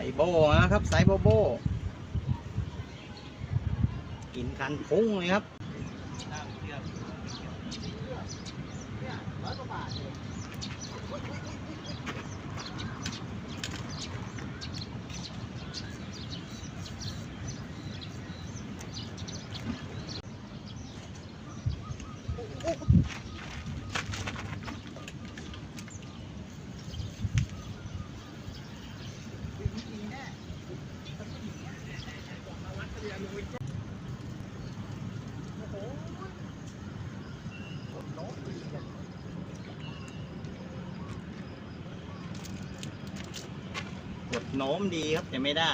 ส่โบนะครับ ใส่โบโบ กินคันพุ่งเลยครับ กดโน้มดีครับแต่ไม่ได้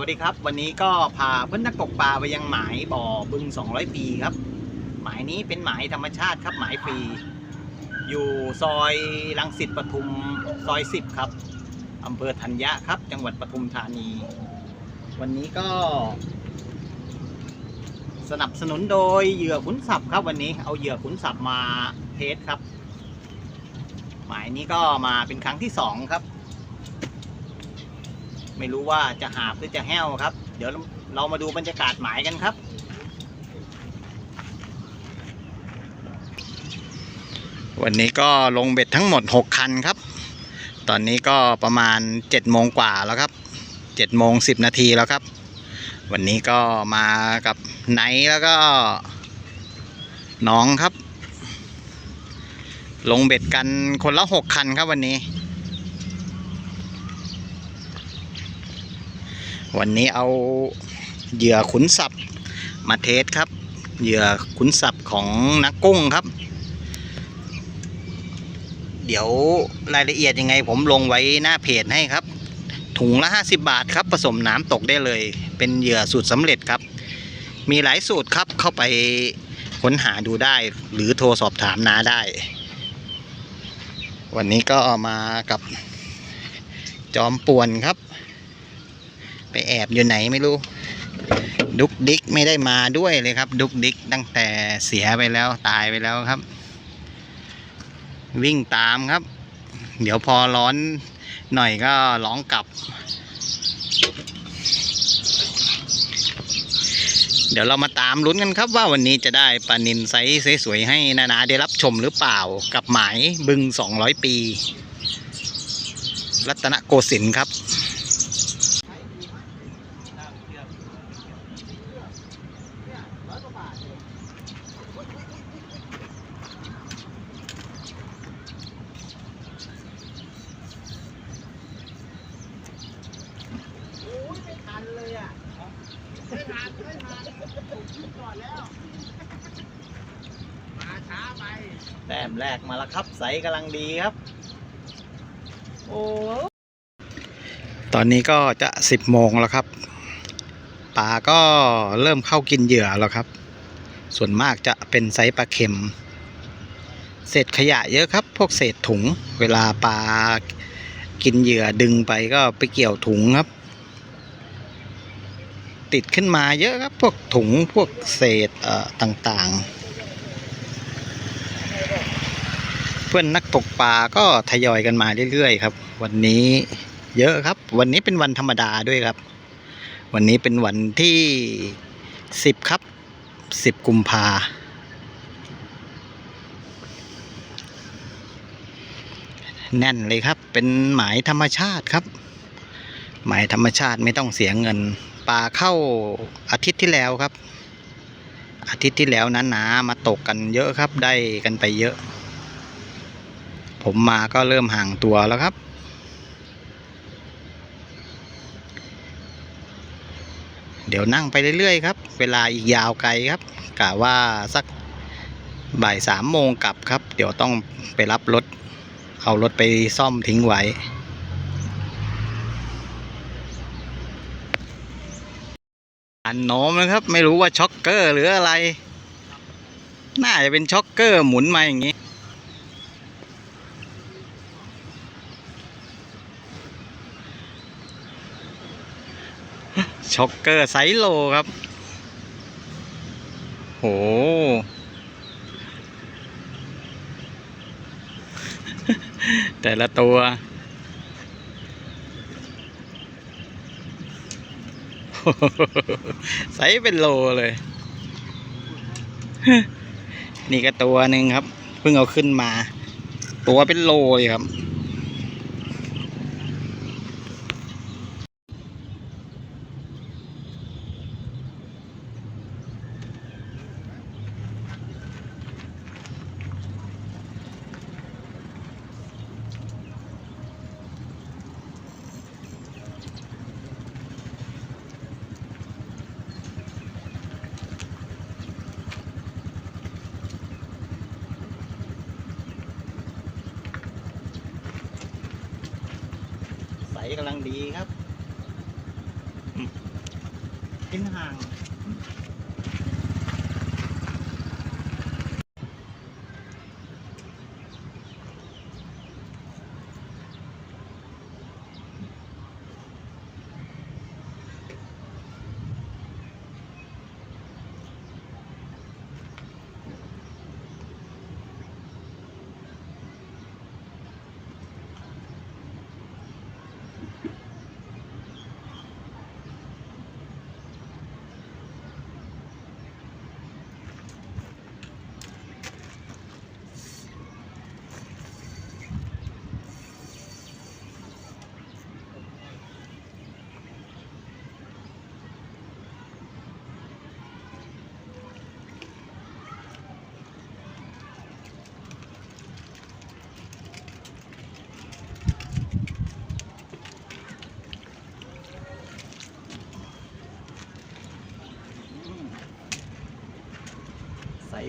วัสดีครับ วันนี้ก็พาเพื่อนนักตกปลาไปยังหมายบ่อบึง 200 ปีครับ หมายนี้เป็นหมายธรรมชาติครับหมายฟรีอยู่ซอยลังสิตปทุมซอย 10 ครับอำเภอธัญญะครับ จังหวัดปทุมธานี วันนี้ก็ สนับสนุนโดยเหยื่อขุนสับครับ วันนี้เอาเหยื่อขุนสับมาเทสครับ หมายนี้ก็มาเป็นครั้งที่สองครับ ไม่รู้ว่าจะหาบหรือจะแห้วครับ เดี๋ยวเรามาดูบรรยากาศหมายกันครับวันนี้ก็ลงเบ็ดทั้งหมด 6 คันครับ ตอนนี้ก็ประมาณ7โมงกว่าแล้วครับ7โมง10 นาทีแล้วครับ วันนี้ก็มากับไนท์แล้วก็น้องครับ ลงเบ็ดกันคนละ 6 คันครับวันนี้ วันนี้เอาเหยื่อขุนสับมาเทสครับ เหยื่อขุนสับของนักกุ้งครับ เดี๋ยวรายละเอียดยังไงผมลงไว้หน้าเพจให้ครับ ถุงละ 50 บาทครับ ผสมน้ำตกได้เลย เป็นเหยื่อสูตรสำเร็จครับ มีหลายสูตรครับเข้าไปค้นหาดูได้ หรือโทรสอบถามนาได้ วันนี้ก็มากับจอมป่วนครับ แอบอยู่ไหนไม่รู้ ดุกดิกไม่ได้มาด้วยเลยครับ ดุกดิกตั้งแต่เสียไปแล้วตายไปแล้วครับ วิ่งตามครับ เดี๋ยวพอร้อนหน่อยก็ร้องกลับ เดี๋ยวเรามาตามลุ้นกันครับว่าวันนี้จะได้ปลานินไซส์สวยๆให้นานาได้รับชมหรือเปล่ากับหมายบึง 200 ปี รัตนโกสินทร์ครับ โอ้ยไม่ทันเลยอะ ไม่ทันไม่ทันผมคิดก่อนแล้ว มาช้าไป แรกมาแล้วครับ ใสกำลังดีครับ โอ้ตอนนี้ก็จะสิบโมงแล้วครับปลาก็เริ่มเข้ากินเหยื่อแล้วครับ ส่วนมากจะเป็นไซส์ปลาเค็ม เศษขยะเยอะครับ พวกเศษถุง เวลาปลากินเหยื่อดึงไปก็ไปเกี่ยวถุงครับ ติดขึ้นมาเยอะครับ พวกถุงพวกเศษต่างๆ เพื่อนนักตกปลาก็ทยอยกันมาเรื่อยๆครับ วันนี้เยอะครับ วันนี้เป็นวันธรรมดาด้วยครับ วันนี้เป็นวันที่สิบครับสิบกุมภาแน่นเลยครับ เป็นหมายธรรมชาติครับ หมายธรรมชาติไม่ต้องเสียเงินปลาเข้าอาทิตย์ที่แล้วครับ อาทิตย์ที่แล้วนั้นหนามาตกกันเยอะครับ ได้กันไปเยอะ ผมมาก็เริ่มห่างตัวแล้วครับ เดี๋ยวนั่งไปเรื่อยๆครับ เวลาอีกยาวไกลครับกะว่าสักบ่ายสามโมงกลับครับ เดี๋ยวต้องไปรับรถ เอารถไปซ่อมทิ้งไว้อันโน้มนะครับ ไม่รู้ว่าช็อกเกอร์หรืออะไร น่าจะเป็นช็อกเกอร์หมุนมาอย่างนี้ ช็อกเกอร์ไซโลครับ โห แต่ละตัว ไซส์เป็นโลเลย นี่ก็ตัวหนึ่งครับ เพิ่งเอาขึ้นมา ตัวเป็นโลเลยครับ กำลังดีครับอืมกินห่าง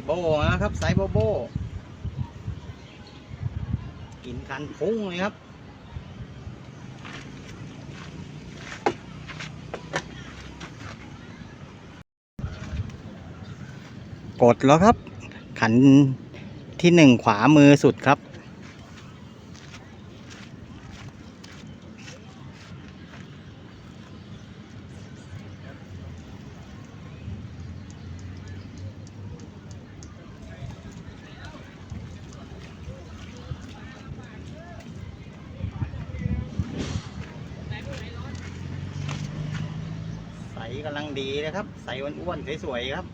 โบนะครับใส่โบโบกินคันพุ่งเลยครับกดแล้วครับ ขันที่หนึ่งขวามือสุดครับ กำลังดีนะครับ ใสอ้วนๆสวยๆครับ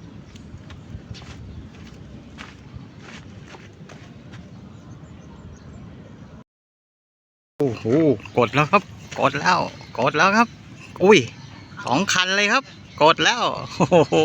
โอ้โหกดแล้วครับ กดแล้ว กดแล้วครับ อุ้ยสองคันเลยครับ กดแล้ว โอ้โห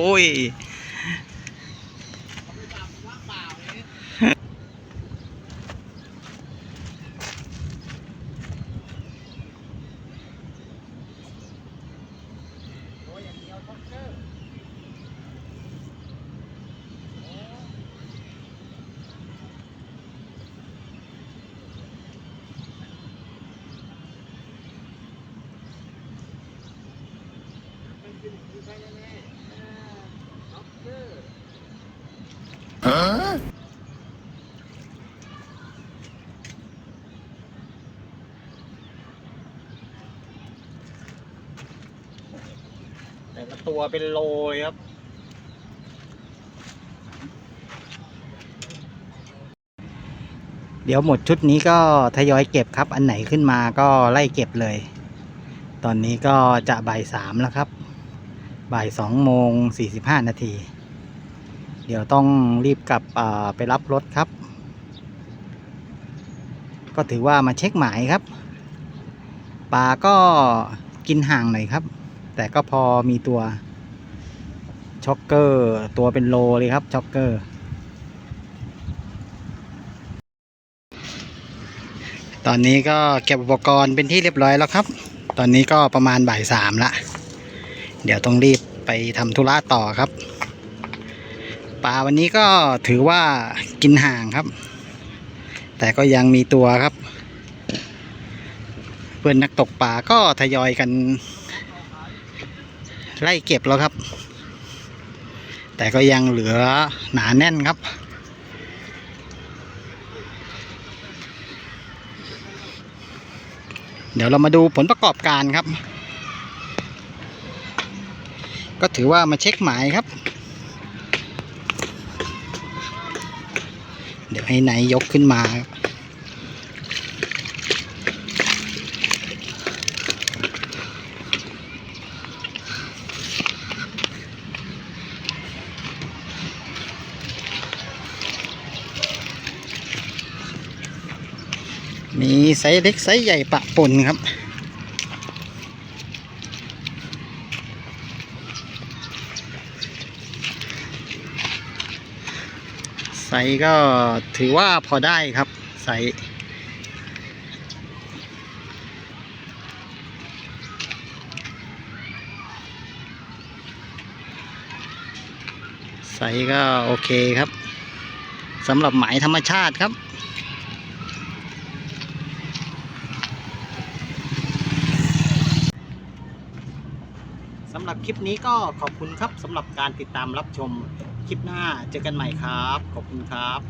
แต่ละตัวเป็นโลเลยครับ เดี๋ยวหมดชุดนี้ก็ทยอยเก็บครับ อันไหนขึ้นมาก็ไล่เก็บเลย ตอนนี้ก็จะบ่ายสามแล้วครับ บ่ายสองโมงสี่สิบห้านาที เดี๋ยวต้องรีบกลับไปรับรถครับ ก็ถือว่ามาเช็คหมายครับปลาก็กินห่างหน่อยครับ แต่ก็พอมีตัวช็อกเกอร์ตัวเป็นโลเลยครับช็อกเกอร์ตอนนี้ก็เก็บอุปกรณ์เป็นที่เรียบร้อยแล้วครับ ตอนนี้ก็ประมาณบ่ายสามละ เดี๋ยวต้องรีบไปทำธุระต่อครับปลาวันนี้ก็ถือว่ากินห่างครับ แต่ก็ยังมีตัวครับ เพื่อนนักตกปลาก็ทยอยกัน ไล่เก็บแล้วครับ แต่ก็ยังเหลือหนาแน่นครับเดี๋ยวเรามาดูผลประกอบการครับ ก็ถือว่ามาเช็คหมายครับ เดี๋ยวให้ไหนยกขึ้นมาครับมีไซส์เล็กไซส์ใหญ่ปะปนครับ ไซส์ก็ถือว่าพอได้ครับไซส์ไซส์ก็โอเคครับสำหรับหมายธรรมชาติครับสำหรับคลิปนี้ก็ขอบคุณครับสำหรับการติดตามรับชม คลิปหน้าเจอกันใหม่ครับ ขอบคุณครับ